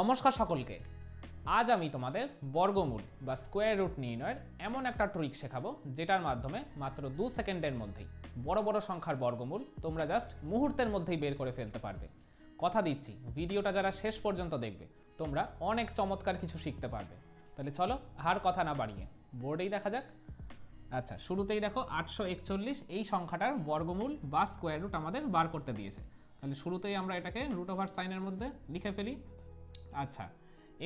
নমস্কার সকলকে। আজ আমি তোমাদের বর্গমূল বা স্কোয়ার রুট নির্ণয়ের এমন একটা ট্রিক শেখাবো, যেটার মাধ্যমে মাত্র দু সেকেন্ডের মধ্যেই বড় বড় সংখ্যার বর্গমূল তোমরা জাস্ট মুহূর্তের মধ্যেই বের করে ফেলতে পারবে। কথা দিচ্ছি, ভিডিওটা যারা শেষ পর্যন্ত দেখবে, তোমরা অনেক চমৎকার কিছু শিখতে পারবে। তাহলে চলো হার কথা না বাড়িয়ে বোর্ডেই দেখা যাক। আচ্ছা শুরুতেই দেখো, আটশো একচল্লিশ এই সংখ্যাটার বর্গমূল বা স্কোয়ার রুট আমাদের বার করতে দিয়েছে। তাহলে শুরুতেই আমরা এটাকে রুট ওভার সাইনের মধ্যে লিখে ফেলি। আচ্ছা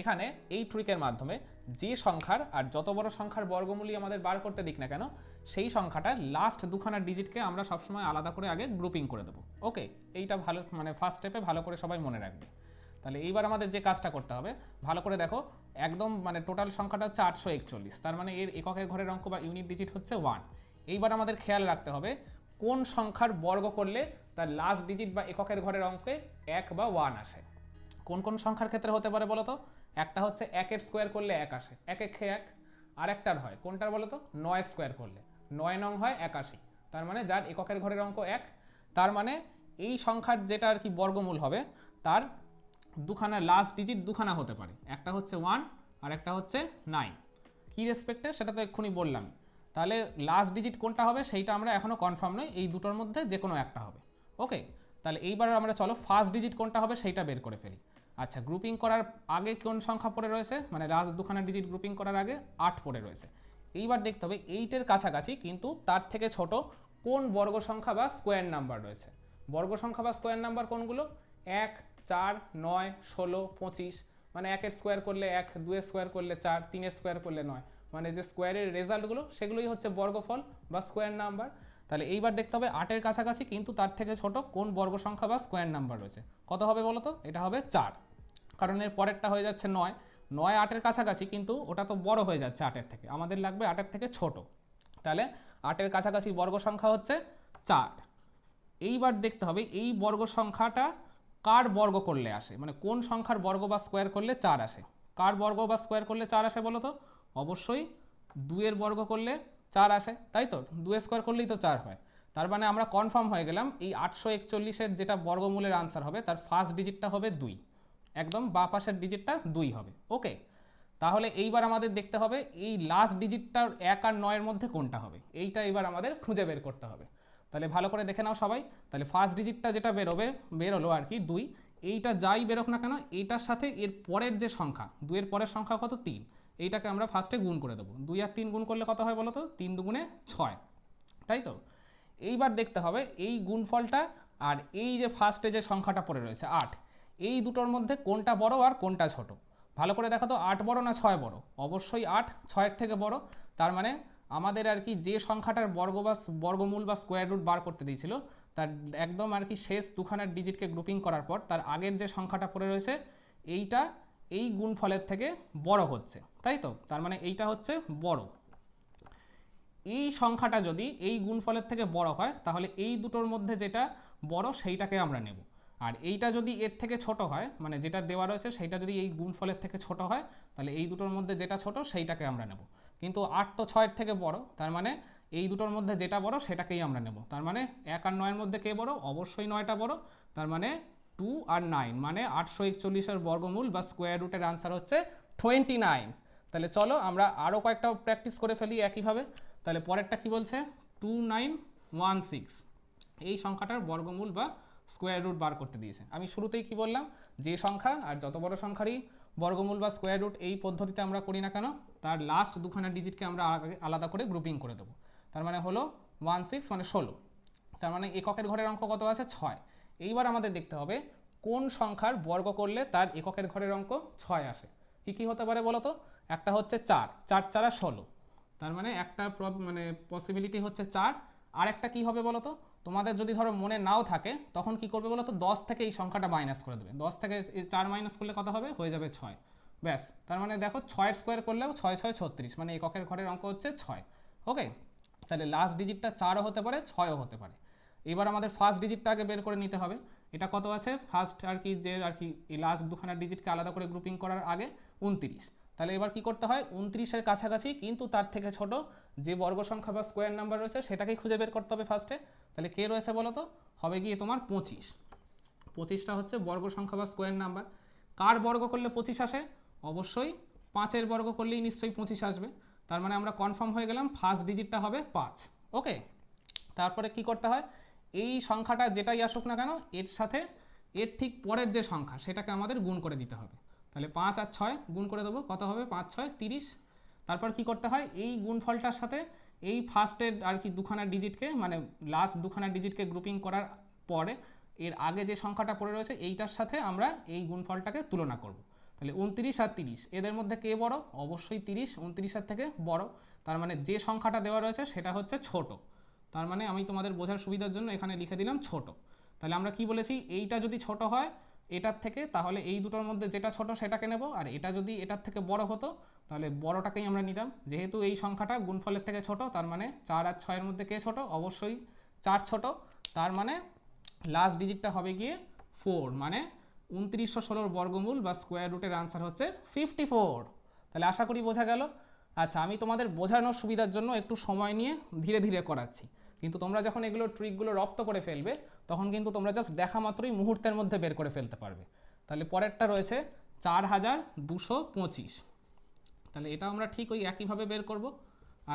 এখানে এই ট্রিকের মাধ্যমে যে সংখ্যার আর যত বড় সংখ্যার বর্গমূলই আমাদের বার করতে দিক না কেন, সেই সংখ্যাটা লাস্ট দুখানা ডিজিটকে আমরা সবসময় আলাদা করে আগে গ্রুপিং করে দেবো। ওকে এইটা ভালো মানে ফার্স্ট স্টেপে ভালো করে সবাই মনে রাখবে। তাহলে এইবার আমাদের যে কাজটা করতে হবে, ভালো করে দেখো, একদম মানে টোটাল সংখ্যাটা হচ্ছে আটশো একচল্লিশ, তার মানে এর এককের ঘরের অঙ্ক বা ইউনিট ডিজিট হচ্ছে ওয়ান এইবার আমাদের খেয়াল রাখতে হবে, কোন সংখ্যার বর্গ করলে তার লাস্ট ডিজিট বা এককের ঘরের অঙ্কে এক বা ওয়ান আসে। কোন কোন সংখ্যার ক্ষেত্রে হতে পারে বলো তো একটা হচ্ছে একের স্কোয়ার করলে এক আসে। এক একে এক, আর একটার হয়। কোনটার বলো তো নয় স্কোয়ার করলে। নয় নং হয় একাশি। তার মানে যার এককের ঘরের অঙ্ক এক, তার মানে এই সংখ্যার যেটা আর কি বর্গমূল হবে, তার দুখানা লাস্ট ডিজিট দুখানা হতে পারে। একটা হচ্ছে ওয়ান আর একটা হচ্ছে নাইন কী রেসপেক্টে সেটা তো এক্ষুনি বললাম। তাহলে লাস্ট ডিজিট কোনটা হবে? সেইটা আমরা এখনও কনফার্ম নই। এই দুটোর মধ্যে যে কোনো একটা হবে। ওকে তাহলে এইবার আমরা চলো ফার্স্ট ডিজিট কোনটা হবে? সেইটা বের করে ফেলি। আচ্ছা গ্রুপিং করার আগে কোন সংখ্যা পড়ে রয়েছে? মানে লাস্ট দুখানা ডিজিট গ্রুপিং করার আগে আট পড়ে রয়েছে। এইবার দেখতে হবে এইটের কাছাকাছি কিন্তু তার থেকে ছোট কোন বর্গ সংখ্যা বা স্কোয়ার নাম্বার রয়েছে? বর্গ সংখ্যা বা স্কোয়ার নাম্বার কোনগুলো? এক, চার, নয়, ষোলো, পঁচিশ। মানে একের স্কোয়ার করলে এক, দুয়ের স্কোয়ার করলে চার, তিনের স্কোয়ার করলে নয়। মানে যে স্কোয়ারের রেজাল্টগুলো সেগুলোই হচ্ছে বর্গফল বা স্কোয়ার নাম্বার তাহলে এইবার দেখতে হবে, আটের কাছাকাছি কিন্তু তার থেকে ছোট কোন বর্গ সংখ্যা বা স্কোয়ার নাম্বার রয়েছে। কত হবে বলো তো এটা হবে চার। কারণ এর পরেরটা হয়ে যাচ্ছে নয়। নয় আটের কাছাকাছি, কিন্তু ওটা তো বড় হয়ে যাচ্ছে আটের থেকে। আমাদের লাগবে আটের থেকে ছোট। তাহলে আটের কাছাকাছি বর্গ সংখ্যা হচ্ছে চার। এইবার দেখতে হবে এই বর্গ সংখ্যাটা কার বর্গ করলে আসে? মানে কোন সংখ্যার বর্গ বা স্কোয়ার করলে চার আসে? কার বর্গ বা স্কোয়ার করলে চার আসে বলো তো? অবশ্যই দুয়ের বর্গ করলে চার আসে, তাই তো? দুয়ের স্কোয়ার করলেই তো চার হয়। তার মানে আমরা কনফার্ম হয়ে গেলাম, এই আটশো একচল্লিশের যেটা বর্গমূলের আনসার হবে, তার ফার্স্ট ডিজিটটা হবে দুই। একদম বা পাশের ডিজিটটা দুই হবে ওকে তাহলে এইবার আমাদের দেখতে হবে এই লাস্ট ডিজিটটার এক আর নয়ের মধ্যে কোনটা হবে? এইটা এবার আমাদের খুঁজে বের করতে হবে। তাহলে ভালো করে দেখে নাও সবাই, তাহলে ফার্স্ট ডিজিটটা যেটা বেরোবে, বেরোলো আর কি দুই, এইটা যাই বেরোক না কেন, এইটার সাথে এর পরের যে সংখ্যা, দুইয়ের পরের সংখ্যা কত? তিন। এইটাকে আমরা ফার্স্টে গুণ করে দেবো। দুই আর তিন গুণ করলে কত হয় বলো তো তিন দুগুণে ছয়। তাই তো? এইবার দেখতে হবে এই গুণফলটা আর এই যে ফার্স্টে যে সংখ্যাটা পড়ে রয়েছে, আট। এই দুটোর মধ্যে কোনটা বড় আর কোনটা ছোট? ভালো করে দেখো তো, আট বড় না ছয় বড়? অবশ্যই আট, ছয়ের থেকে বড়। তার মানে আমাদের আর কি যে সংখ্যাটার বর্গ বা বর্গমূল বা স্কোয়ার রুট বার করতে দিয়েছিল, তার একদম আর কি শেষ দুখানার ডিজিটকে গ্রুপিং করার পর তার আগের যে সংখ্যাটা পড়ে রয়েছে, এইটা এই গুণফলের থেকে বড় হচ্ছে। তাই তো? তার মানে এইটা হচ্ছে বড়। এই সংখ্যাটা যদি এই গুণফলের থেকে বড় হয়, তাহলে এই দুটোর মধ্যে যেটা বড়, সেইটাকে আমরা নেব। আর এইটা যদি এর থেকে ছোট হয় মানে যেটা দেওয়া রয়েছে সেইটা যদি এই গুণফলের থেকে ছোট হয়, তাহলে এই দুটোর মধ্যে যেটা ছোট সেইটাকে আমরা নেব। কিন্তু আট তো ছয়ের থেকে বড়, তার মানে এই দুটোর মধ্যে যেটা বড় সেটাকেই আমরা নেব। তার মানে এক আর নয়ের মধ্যে কে বড়? অবশ্যই নয়টা বড়। তার মানে টু আর নাইন মানে আটশো একচল্লিশের বর্গমূল বা স্কোয়ার রুটের আনসার হচ্ছে টোয়েন্টি নাইন তাহলে চলো আমরা আরও কয়েকটা প্র্যাকটিস করে ফেলি একইভাবে। তাহলে পরেরটা কি বলছে? টু নাইন ওয়ান সিক্স এই সংখ্যাটার বর্গমূল বা স্কোয়ার রুট বার করতে দিয়েছে। আমি শুরুতেই কি বললাম, যে সংখ্যা আর যত বড় সংখ্যারই বর্গমূল বা স্কোয়ার রুট এই পদ্ধতিতে আমরা করি না কেন, তার লাস্ট দুখানা ডিজিটকে আমরা আলাদা করে গ্রুপিং করে দেবো। তার মানে হলো ওয়ান সিক্স মানে ষোলো। তার মানে এককের ঘরের অঙ্ক কত আছে? ছয়। এইবার আমাদের দেখতে হবে কোন সংখ্যার বর্গ করলে তার এককের ঘরের অঙ্ক ছয় আসে। কী কী হতে পারে বলো তো একটা হচ্ছে চার। চার চারা ষোলো। তার মানে একটা মানে পসিবিলিটি হচ্ছে চার। আর একটা কী হবে বলো তো তোমাদের যদি ধরো মনে নাও থাকে, তখন কি করবে বলো তো দশ থেকে এই সংখ্যাটা মাইনাস করে দেবে। দশ থেকে চার মাইনাস করলে কত হবে? হয়ে যাবে ছয়। ব্যাস। তার মানে দেখো ছয়ের স্কোয়ার করলেও ছয় ছয়, ছত্রিশ। মানে এককের ঘরের অঙ্ক হচ্ছে ছয়। ওকে তাহলে লাস্ট ডিজিটটা চারও হতে পারে, ছয়ও হতে পারে। এবার আমাদের ফার্স্ট ডিজিটটা আগে বের করে নিতে হবে। এটা কত আছে? ফার্স্ট আর কি যে আর কি এই লাস্ট দুখানা ডিজিটকে আলাদা করে গ্রুপিং করার আগে উনত্রিশ। তাহলে এবার কি করতে হয়? উনত্রিশের কাছাকাছি কিন্তু তার থেকে ছোট যে বর্গ সংখ্যা বা স্কোয়ার নাম্বার রয়েছে, সেটাকেই খুঁজে বের করতে হবে ফার্স্টে তাহলে কে রয়েছে বলো তো? হবে গিয়ে তোমার পঁচিশ। পঁচিশটা হচ্ছে বর্গ সংখ্যা বা স্কোয়ার নাম্বার কার বর্গ করলে পঁচিশ আসে? অবশ্যই পাঁচের বর্গ করলেই নিশ্চয়ই পঁচিশ আসবে। তার মানে আমরা কনফার্ম হয়ে গেলাম ফার্স্ট ডিজিটটা হবে পাঁচ। ওকে তারপরে কি করতে হয়? এই সংখ্যাটা যেটাই আসুক না কেন, এর সাথে এর ঠিক পরের যে সংখ্যা, সেটাকে আমাদের গুণ করে দিতে হবে। তাহলে পাঁচ আর ছয় গুণ করে দেবো, কত হবে? পাঁচ, ছয়, তিরিশ। তারপর কি করতে হয়? এই গুণফলটার সাথে এই ফার্স্টের আর কি দুখানা ডিজিটকে মানে লাস্ট দুখানা ডিজিটকে গ্রুপিং করার পরে এর আগে যে সংখ্যাটা পড়ে রয়েছে, এইটার সাথে আমরা এই গুণফলটাকে তুলনা করব। তাহলে উনত্রিশ আর তিরিশ, এদের মধ্যে কে বড়? অবশ্যই তিরিশ, উনত্রিশের থেকে বড়। তার মানে যে সংখ্যাটা দেওয়া রয়েছে, সেটা হচ্ছে ছোট। তার মানে আমি তোমাদের বোঝার সুবিধার জন্য এখানে লিখে দিলাম ছোট। তাহলে আমরা কি বলেছি? এইটা যদি ছোট হয় এটার থেকে তাহলে এই দুটোর মধ্যে যেটা ছোট সেটাকে নেব, আর এটা যদি এটার থেকে বড় হতো, তাহলে বড়টাকেই আমরা নিতাম। যেহেতু এই সংখ্যাটা গুণফলের থেকে ছোট, তার মানে চার আর ছয়ের মধ্যে কে ছোট? অবশ্যই চার ছোট। তার মানে লাস্ট ডিজিটটা হবে গিয়ে ফোর মানে উনত্রিশশো ষোলোর বর্গমূল বা স্কোয়ার রুটের আনসার হচ্ছে ফিফটি ফোর তাহলে আশা করি বোঝা গেল। আচ্ছা আমি তোমাদের বোঝানোর সুবিধার জন্য একটু সময় নিয়ে ধীরে ধীরে করাচ্ছি। কিন্তু তোমরা যখন এগুলো ট্রিকগুলো রপ্ত করে ফেলবে তখন কিন্তু তোমরা জাস্ট দেখা মাত্রই মুহূর্তের মধ্যে বের করে ফেলতে পারবে। তাহলে পরেরটা রয়েছে চার হাজার দুশো পঁচিশ। তাহলে এটা আমরা ঠিক ওই একইভাবে বের করব।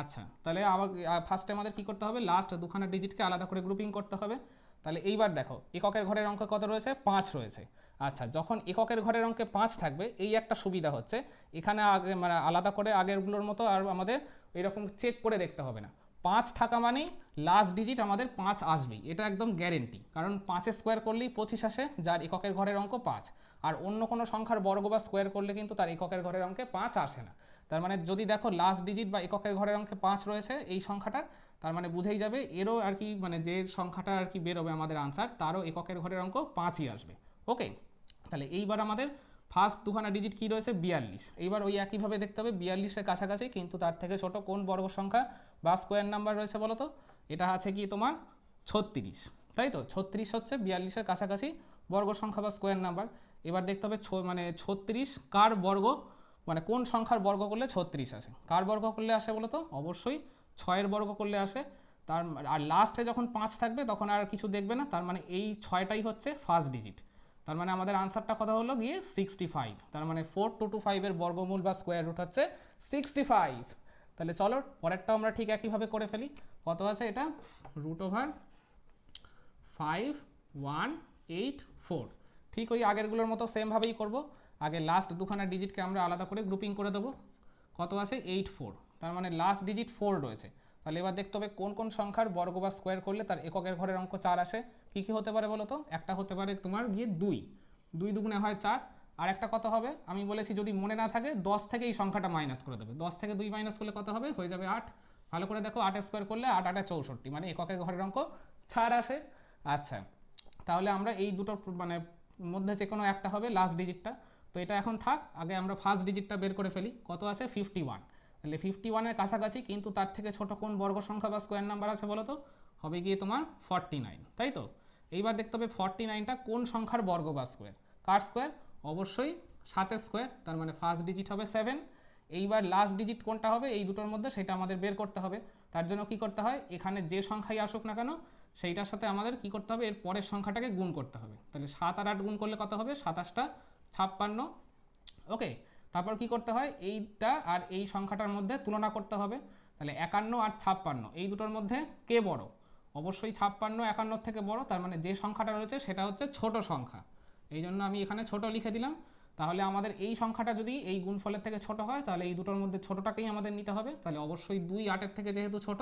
আচ্ছা তাহলে আবার ফার্স্টে আমাদের কি করতে হবে? লাস্ট দুখানা ডিজিটকে আলাদা করে গ্রুপিং করতে হবে। তাহলে এইবার দেখো, এককের ঘরের অঙ্ক কত রয়েছে? পাঁচ রয়েছে। আচ্ছা যখন এককের ঘরের অঙ্কে পাঁচ থাকবে, এই একটা সুবিধা হচ্ছে। এখানে আগে মানে আলাদা করে আগেরগুলোর মতো আর আমাদের এরকম চেক করে দেখতে হবে না। পাঁচ থাকা মানেই লাস্ট ডিজিট আমাদের পাঁচ আসবেই। এটা একদম গ্যারেন্টি কারণ পাঁচের স্কোয়ার করলেই পঁচিশ আসে, যার এককের ঘরের অঙ্ক পাঁচ। আর অন্য কোনো সংখ্যার বর্গ বা স্কোয়ার করলে কিন্তু তার এককের ঘরের অঙ্কে পাঁচ আসে না। তার মানে যদি দেখো লাস্ট ডিজিট বা এককের ঘরের অঙ্কে পাঁচ রয়েছে এই সংখ্যাটার, তার মানে বুঝেই যাবে এরও আর কি মানে যে সংখ্যাটা আর কি বেরোবে আমাদের আনসার তারও এককের ঘরের অঙ্ক পাঁচই আসবে। ওকে তাহলে এইবার আমাদের ফার্স্ট দুখানা ডিজিট কী রয়েছে? বিয়াল্লিশ। এইবার ওই একইভাবে দেখতে হবে, বিয়াল্লিশের কাছাকাছি, কিন্তু তার থেকে ছোট কোন বর্গ সংখ্যা বা স্কোয়ার নাম্বার রয়েছে বলো তো এটা আছে কি তোমার? ছত্রিশ। তাই তো? ছত্রিশ হচ্ছে বিয়াল্লিশের কাছাকাছি বর্গ সংখ্যা বা স্কোয়ার নাম্বার এবার দেখতে হবে মানে ছত্রিশ, কার বর্গ? মানে কোন সংখ্যার বর্গ করলে ছত্রিশ আসে? কার বর্গ করলে আসে বলো তো অবশ্যই ছয়ের বর্গ করলে আসে। তার আর লাস্টে যখন পাঁচ থাকবে, তখন আর কিছু দেখবে না। তার মানে এই ছয়টাই হচ্ছে ফার্স্ট ডিজিট তার মানে আমাদের আনসারটা কথা হলো গিয়ে? সিক্সটি ফাইভ তার মানে ফোর টু টু ফাইভের বর্গমূল বা স্কোয়ার রুট হচ্ছে সিক্সটি ফাইভ তাহলে চলো, পরেরটাও আমরা ঠিক একইভাবে করে ফেলি। কত আছে এটা? Root over five one eight four ঠিক ওই আগেরগুলোর মতো সেমভাবেই করব। আগে লাস্ট দুখানা ডিজিটকে আমরা আলাদা করে গ্রুপিং করে দেবো। কত আছে? এইট ফোর তার মানে লাস্ট ডিজিট ফোর রয়েছে। তাহলে এবার দেখতে হবে কোন কোন সংখ্যার বর্গ বা স্কোয়ার করলে তার এককের ঘরের অঙ্ক চার আসে। কী কী হতে পারে বলো তো? একটা হতে পারে তোমার গিয়ে দুই। দুই দুগুণে হয় চার। আর একটা কত হবে? আমি বলেছি যদি মনে না থাকে, দশ থেকে এই সংখ্যাটা মাইনাস করে দেবে। দশ থেকে দুই মাইনাস করলে কত হবে? হয়ে যাবে আট। ভালো করে দেখো, আট স্কোয়ার করলে আট, আটে চৌষট্টি। মানে এককের ঘরের অঙ্ক ছাড় আসে। আচ্ছা তাহলে আমরা এই দুটো মানে মধ্যে যে কোনো একটা হবে লাস্ট ডিজিটটা তো এটা এখন থাক, আগে আমরা ফার্স্ট ডিজিটটা বের করে ফেলি। কত আছে? ফিফটি ওয়ান তাহলে ফিফটি ওয়ানের কাছাকাছি কিন্তু তার থেকে ছোট কোন বর্গ সংখ্যা বা স্কোয়ার নাম্বার আছে বলো তো? হবে গিয়ে তোমার ফর্টি নাইন তাই তো? এইবার দেখতে হবে ফর্টি নাইনটা কোন সংখ্যার বর্গ বা স্কোয়ার কার স্কোয়ার অবশ্যই সাতের স্কোয়ার, তার মানে ফার্স্ট ডিজিট হবে সেভেন এইবার লাস্ট ডিজিট কোনটা হবে? এই দুটোর মধ্যে সেটা আমাদের বের করতে হবে। তার জন্য কি করতে হয়? এখানে যে সংখ্যাই আসুক না কেন, সেইটার সাথে আমাদের কি করতে হবে? এর পরের সংখ্যাটাকে গুণ করতে হবে। তাহলে সাত আর আট গুণ করলে কত হবে? সাতাশটা ছাপ্পান্ন। ওকে তারপর কি করতে হয়? এইটা আর এই সংখ্যাটার মধ্যে তুলনা করতে হবে। তাহলে একান্ন আর ছাপ্পান্ন, এই দুটোর মধ্যে কে বড়? অবশ্যই ছাপ্পান্ন, একান্নর থেকে বড়, তার মানে যে সংখ্যাটা রয়েছে সেটা হচ্ছে ছোট সংখ্যা। এই জন্য আমি এখানে ছোট লিখে দিলাম। তাহলে আমাদের এই সংখ্যাটা যদি এই গুণফলের থেকে ছোট হয়, তাহলে এই দুটোর মধ্যে ছোটটাকেই আমাদের নিতে হবে। তাহলে অবশ্যই দুই আটের থেকে যেহেতু ছোট,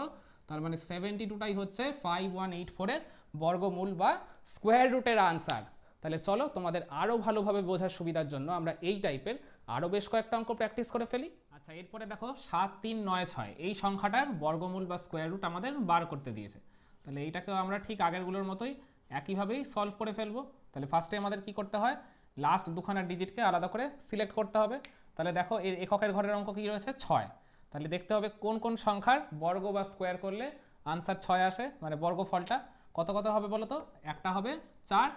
তার মানে সেভেন্টি টুটাই হচ্ছে ফাইভ ওয়ান এইট ফোরের বর্গমূল বা স্কোয়ার রুটের আনসার তাহলে চলো তোমাদের আরও ভালোভাবে বোঝার সুবিধার জন্য আমরা এই টাইপের আরও বেশ কয়েকটা অঙ্ক প্র্যাকটিস করে ফেলি। আচ্ছা এরপরে দেখো সাত তিন নয় ছয়, এই সংখ্যাটার বর্গমূল বা স্কোয়ার রুট আমাদের বার করতে দিয়েছে। তাহলে এইটাকেও আমরা ঠিক আগেরগুলোর মতোই একইভাবেই সলভ করে ফেলব। তাহলে ফার্স্টে আমাদের কি করতে হয়? লাস্ট দুখানা ডিজিটকে আলাদা করে সিলেক্ট করতে হবে। তাহলে দেখো এর এককের ঘরের অঙ্ক কী রয়েছে? ছয়। তাহলে দেখতে হবে কোন কোন সংখ্যার বর্গ বা স্কোয়ার করলে আনসার ছয় আসে মানে বর্গফলটা। কত কত হবে বলো তো? একটা হবে চার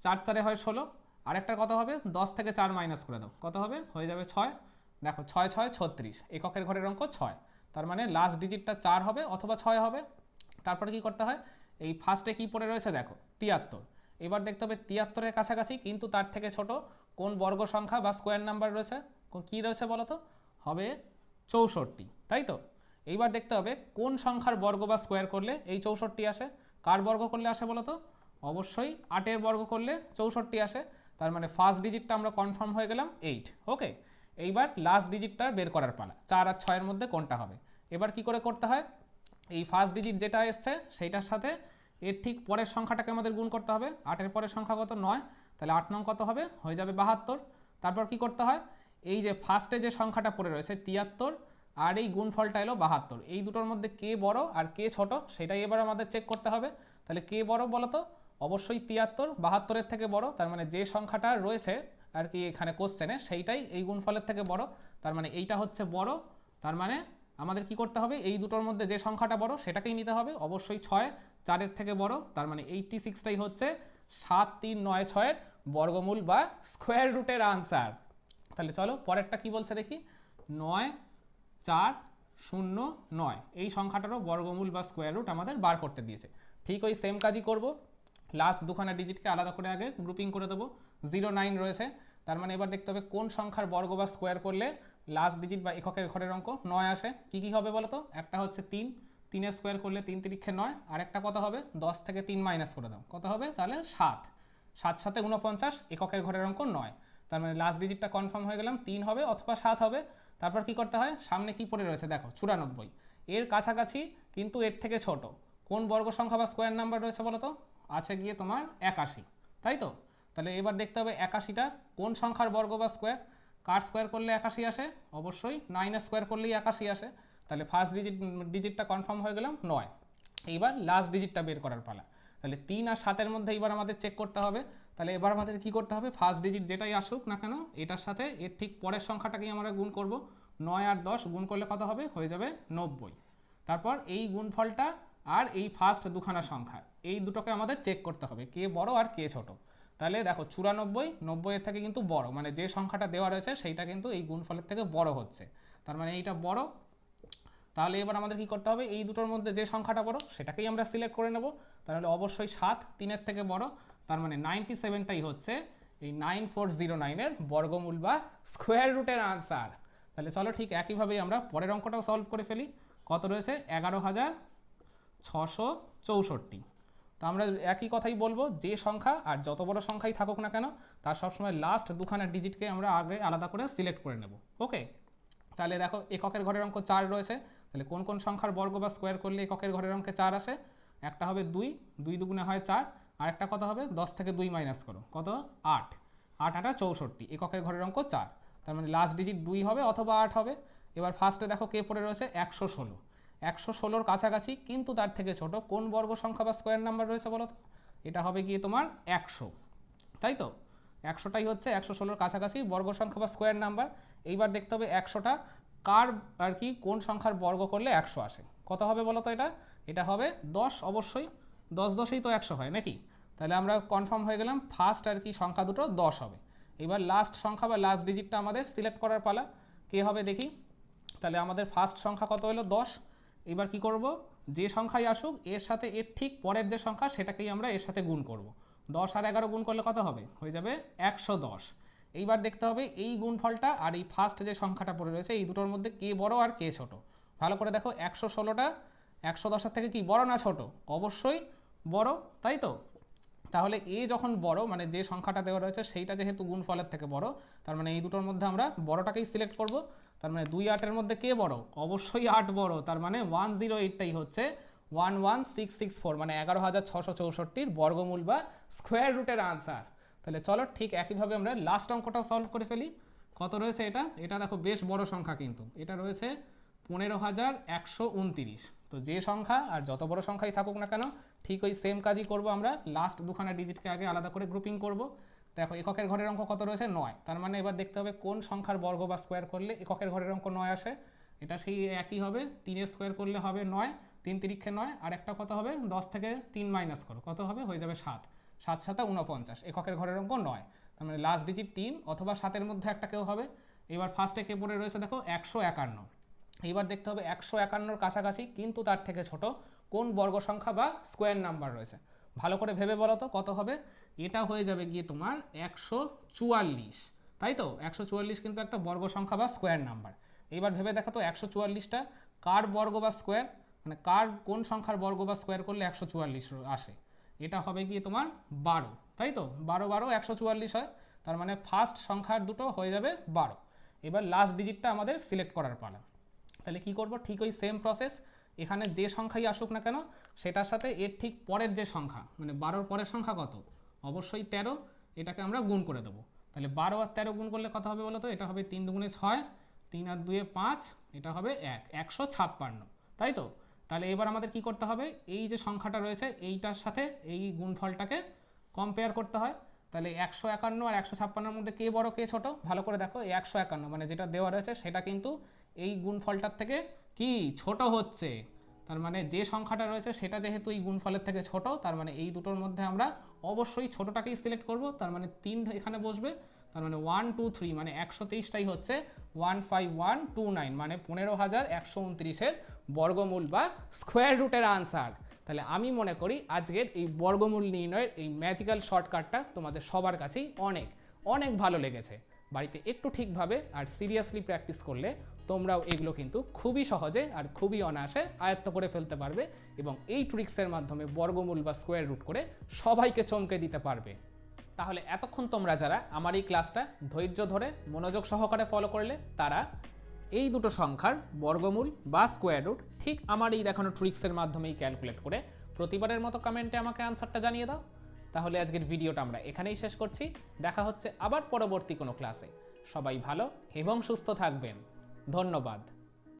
চার চারে হয় ষোলো। আরেকটা কত হবে? দশ থেকে চার মাইনাস করে দাও। কত হবে? হয়ে যাবে ছয়। দেখো ছয় ছয়, ছত্রিশ। এককের ঘরের অঙ্ক ছয়। তার মানে লাস্ট ডিজিটটা চার হবে অথবা ছয় হবে। তারপরে কি করতে হয়? এই ফার্স্টে কি পড়ে রয়েছে দেখো? তিয়াত্তর। এবার দেখতে হবে তিয়াত্তরের কাছাকাছি, কিন্তু তার থেকে ছোট কোন বর্গ সংখ্যা বা স্কোয়ার নাম্বার রয়েছে? কো- রয়েছে বলো তো? হবে চৌষট্টি, তাই তো? এইবার দেখতে হবে কোন সংখ্যার বর্গ বা স্কোয়ার করলে এই চৌষট্টি আসে? কার বর্গ করলে আসে বলো তো? অবশ্যই আটের বর্গ করলে চৌষট্টি আসে, তার মানে ফার্স্ট ডিজিটটা আমরা কনফার্ম হয়ে গেলাম এইট ওকে এইবার লাস্ট ডিজিটটা বের করার পালা, চার আর ছয়ের মধ্যে কোনটা হবে? এবার কি করে করতে হয়? এই ফার্স্ট ডিজিট যেটা এসছে, সেইটার সাথে এর ঠিক পরের সংখ্যাটাকে আমাদের গুণ করতে হবে। আটের পরের সংখ্যা কত? নয়। তাহলে আট নং কত হবে? হয়ে যাবে বাহাত্তর। তারপর কি করতে হয়? এই যে ফার্স্টে যে সংখ্যাটা পড়ে রয়েছে তিয়াত্তর, আর এই গুণফলটা এলো বাহাত্তর। এই দুটোর মধ্যে কে বড় আর কে ছোট সেটাই এবার আমাদের চেক করতে হবে। তাহলে কে বড় বলো তো? অবশ্যই তিয়াত্তর। বাহাত্তরের থেকে বড়, তার মানে যে সংখ্যাটা রয়েছে আর কি এখানে কোশ্চেনে সেইটাই এই গুণফলের থেকে বড়। তার মানে এইটা হচ্ছে বড়। তার মানে আমাদের কি করতে হবে? এই দুটোর মধ্যে যে সংখ্যাটা বড়, সেটাকেই নিতে হবে। অবশ্যই ছয় চারের থেকে বড়, তার মানে এইটটি সিক্সটাই হচ্ছে সাত তিন নয় ছয়ের বর্গমূল বা স্কোয়ার রুটের আনসার তাহলে চলো পরেরটা কি বলছে দেখি? নয়, চার, শূন্য, নয়। এই সংখ্যাটারও বর্গমূল বা স্কোয়ার রুট আমাদের বার করতে দিয়েছে। ঠিক ওই সেম কাজই করব। লাস্ট দুখানা ডিজিটকে আলাদা করে আগে গ্রুপিং করে দেবো। জিরো নাইন রয়েছে। তার মানে এবার দেখতে হবে কোন সংখ্যার বর্গ বা স্কোয়ার করলে লাস্ট ডিজিট বা এককের ঘরের অঙ্ক নয় আসে। কি কি হবে বলো তো একটা হচ্ছে তিন তিনের স্কোয়ার করলে তিন তিরিক্ষে নয় আর একটা কত হবে? দশ থেকে তিন মাইনাস করে দাও। কত হবে? তাহলে সাত। সাত সাথে উনপঞ্চাশ এককের ঘরের অঙ্ক নয়। তার মানে লাস্ট ডিজিটটা কনফার্ম হয়ে গেলাম, তিন হবে অথবা সাত হবে। তারপর কি করতে হয়? সামনে কি পড়ে রয়েছে দেখো, চুরানব্বই। এর কাছাকাছি কিন্তু এর থেকে ছোট। কোন বর্গ সংখ্যা বা স্কোয়ার নাম্বার রয়েছে বলো তো আছে গিয়ে তোমার একাশি। তাই তো? তাহলে এবার দেখতে হবে একাশিটা কোন সংখ্যার বর্গ বা স্কোয়ার কার স্কোয়ার করলে একাশি আসে? অবশ্যই নাইনের স্কোয়ার করলেই একাশি আসে। তাহলে ফার্স্ট ডিজিট ডিজিটটা কনফার্ম হয়ে গেলাম, নয়। এইবার লাস্ট ডিজিটটা বের করার পালা। তাহলে তিন আর সাতের মধ্যে এবার আমাদের চেক করতে হবে। তাহলে এবার আমাদের কি করতে হবে? ফার্স্ট ডিজিট যেটাই আসুক না কেন, এটার সাথে এর ঠিক পরের সংখ্যাটাকেই আমরা গুণ করব। নয় আর দশ গুণ করলে কত হবে? হয়ে যাবে নব্বই। তারপর এই গুণফলটা আর এই ফার্স্ট দুখানা সংখ্যা, এই দুটোকে আমাদের চেক করতে হবে, কে বড় আর কে ছোট। তাহলে দেখো চুরানব্বই, নব্বইয়ের থেকে কিন্তু বড় মানে যে সংখ্যাটা দেওয়া রয়েছে, সেইটা কিন্তু এই গুণফলের থেকে বড় হচ্ছে। তার মানে এইটা বড় তাহলে এবার আমাদের কি করতে হবে? এই দুটোর মধ্যে যে সংখ্যাটা বড়, সেটাকেই আমরা সিলেক্ট করে নেব। তাহলে অবশ্যই সাত তিনের থেকে বড়, তার মানে নাইনটি সেভেনটাই হচ্ছে এই নাইন ফোর জিরো নাইনের বর্গমূল বা স্কোয়ার রুটের আনসার তাহলে চলো ঠিক একইভাবেই আমরা পরের অঙ্কটাও সলভ করে ফেলি। কত রয়েছে? এগারো হাজার ছশো চৌষট্টি। তো আমরা একই কথাই বলব, যে সংখ্যা আর যত বড় সংখ্যাই থাকুক না কেন, তার সবসময় লাস্ট দুখানা ডিজিটকে আমরা আগে আলাদা করে সিলেক্ট করে নেব। ওকে তাহলে দেখো, এককের ঘরের অঙ্ক চার রয়েছে। তাহলে কোন কোন সংখ্যার বর্গ বা স্কোয়ার করলে এককের ঘরের অঙ্কে চার আসে? একটা হবে দুই দুই দুগুণে হয় চার আর একটা কত হবে? দশ থেকে দুই মাইনাস করো। কত? আট। আট, আটা চৌষট্টি, এককের ঘরের অঙ্ক চার। তার মানে লাস্ট ডিজিট দুই হবে অথবা আট হবে। এবার ফার্স্টে দেখো কে পড়ে রয়েছে? একশো ষোলো। একশো ষোলোর কাছাকাছি, কিন্তু তার থেকে ছোট। কোন বর্গ সংখ্যা বা স্কোয়ার নাম্বার রয়েছে বলো তো? এটা হবে গিয়ে তোমার একশো। তাই তো? একশোটাই হচ্ছে একশো ষোলোর কাছাকাছি বর্গ সংখ্যা বা স্কোয়ার নাম্বার এইবার দেখতে হবে একশোটা। কার আর কি কোন সংখ্যার বর্গ করলে একশো আসে? কত হবে বলো তো এটা? এটা হবে দশ, অবশ্যই দশ দশেই তো একশো হয় নাকি? তাহলে আমরা কনফার্ম হয়ে গেলাম ফার্স্ট আর কি সংখ্যা দুটো দশ হবে। এবার লাস্ট সংখ্যা বা লাস্ট ডিজিটটা আমাদের সিলেক্ট করার পালা। কে হবে দেখি? তাহলে আমাদের ফার্স্ট সংখ্যা কত হলো? দশ। এবার কি করব? যে সংখ্যাই আসুক, এর সাথে এর ঠিক পরের যে সংখ্যা, সেটাকেই আমরা এর সাথে গুণ করব। দশ আর এগারো গুণ করলে কত হবে? হয়ে যাবে একশো দশ। এইবার দেখতে হবে এই গুণফলটা আর এই ফার্স্ট যে সংখ্যাটা পড়ে রয়েছে, এই দুটোর মধ্যে কে বড় আর কে ছোট। ভালো করে দেখো, একশো ষোলোটা, একশো দশের থেকে কি বড় না ছোট? অবশ্যই বড়, তাই তো? তাহলে এ যখন বড় মানে যে সংখ্যাটা দেওয়া রয়েছে, সেইটা যেহেতু গুণফলের থেকে বড়, তার মানে এই দুটোর মধ্যে আমরা বড়টাকেই সিলেক্ট করব। তার মানে দুই আটের মধ্যে কে বড়? অবশ্যই আট বড়, তার মানে ওয়ান জিরো এইটটাই হচ্ছে one one six six four মানে এগারো হাজার ছশো চৌষট্টির বর্গমূল বা স্কোয়ার রুটের আনসার তাহলে চলো ঠিক একইভাবে আমরা লাস্ট অঙ্কটাও সলভ করে ফেলি। কত রয়েছে এটা? এটা দেখো বেশ বড় সংখ্যা কিন্তু। এটা রয়েছে পনেরো হাজার একশো উনতিরিশ। তো যে সংখ্যা আর যত বড় সংখ্যাই থাকুক না কেন, ঠিক ওই সেম কাজই করব আমরা। লাস্ট দুখানা ডিজিটকে আগে আলাদা করে গ্রুপিং করব। দেখো এককের ঘরের অঙ্ক কত রয়েছে? নয়। তার মানে এবার দেখতে হবে কোন সংখ্যার বর্গ বা স্কোয়ার করলে এককের ঘরের অঙ্ক নয় আসে। এটা সেই একই হবে। তিনের স্কোয়ার করলে হবে নয়। তিন তিরিক্ষে নয়। আর একটা কত হবে? দশ থেকে তিন মাইনাস করো। কত হবে? হয়ে যাবে সাত। সাত সাথে উনপঞ্চাশ এককের ঘরের অঙ্ক নয়। তার মানে লাস্ট ডিজিট তিন অথবা সাতের মধ্যে একটা কেউ হবে। এবার ফার্স্টে কে পড়ে রয়েছে দেখো একশো একান্ন। এইবার দেখতে হবে একশো একান্নর কাছাকাছি কিন্তু তার থেকে ছোট কোন বর্গ সংখ্যা বা স্কোয়ার নাম্বার রয়েছে। ভালো করে ভেবে বলো তো কত হবে? এটা হয়ে যাবে গিয়ে তোমার একশো চুয়াল্লিশ। তাই তো? একশো চুয়াল্লিশ কিন্তু একটা বর্গ সংখ্যা বা স্কোয়ার নাম্বার এবার ভেবে দেখো তো একশো চুয়াল্লিশটা। কার বর্গ বা স্কোয়ার মানে কার কোন সংখ্যার বর্গ বা স্কোয়ার করলে একশো চুয়াল্লিশ আসে? এটা হবে গিয়ে তোমার বারো, তাই তো? বারো বারো, একশো চুয়াল্লিশ হয়। তার মানে ফার্স্ট সংখ্যার দুটো হয়ে যাবে বারো। এবার লাস্ট ডিজিটটা আমাদের সিলেক্ট করার পালা। তাহলে কি করব? ঠিক ওই সেম প্রসেস এখানে যে সংখ্যাই আসুক না কেন, সেটার সাথে এর ঠিক পরের যে সংখ্যা মানে বারোর পরের সংখ্যা কত? অবশ্যই তেরো, এটাকে আমরা গুণ করে দেবো। তাহলে বারো আর তেরো গুণ করলে কত হবে বলো তো? এটা হবে তিন দুগুণে ছয়, তিন আর দুয়ে পাঁচ, এটা হবে এক, একশো ছাপ্পান্ন, তাই তো? তাহলে এবার আমাদের কি করতে হবে? এই যে সংখ্যাটা রয়েছে, এইটার সাথে এই গুণফলটাকে কম্পেয়ার করতে হয়। তাহলে একশো একান্ন আর একশো ছাপ্পান্নর মধ্যে কে বড়, কে ছোট? ভালো করে দেখো, এই একশো একান্ন মানে যেটা দেওয়া রয়েছে সেটা কিন্তু এই গুণফলটার থেকে কি ছোট হচ্ছে। তার মানে যে সংখ্যাটা রয়েছে সেটা যেহেতু এই গুণফলের থেকে ছোট, তার মানে এই দুটোর মধ্যে আমরা অবশ্যই ছোটটাকেই সিলেক্ট করব। তার মানে তিন এখানে বসবে। তার মানে ওয়ান টু থ্রি মানে একশো তেইশটাই হচ্ছে one five one two nine মানে পনেরো হাজার একশো উনত্রিশের বর্গমূল বা স্কোয়ার রুটের আনসার তাহলে আমি মনে করি আজকের এই বর্গমূল নির্ণয়ের এই ম্যাজিক্যাল শর্টকাটটা তোমাদের সবার কাছেই অনেক অনেক ভালো লেগেছে। বাড়িতে একটু ঠিকভাবে আর সিরিয়াসলি প্র্যাকটিস করলে তোমরাও এগুলো কিন্তু খুবই সহজে আর খুবই অনায়াসে আয়ত্ত করে ফেলতে পারবে এবং এই ট্রিক্সের মাধ্যমে বর্গমূল বা স্কোয়ার রুট করে সবাইকে চমকে দিতে পারবে। তাহলে এতক্ষণ তোমরা যারা আমার এই ক্লাসটা ধৈর্য ধরে মনোযোগ সহকারে ফলো করলে, তারা এই দুটো সংখ্যার বর্গমূল বা স্কোয়ার রুট ঠিক আমার এই দেখানো ট্রিক্সের মাধ্যমেই ক্যালকুলেট করে প্রতিবারের মতো কমেন্টে আমাকে আনসারটা জানিয়ে দাও। তাহলে আজকের ভিডিওটা আমরা এখানেই শেষ করছি। দেখা হচ্ছে আবার পরবর্তী কোনো ক্লাসে সবাই ভালো এবং সুস্থ থাকবেন। ধন্যবাদ।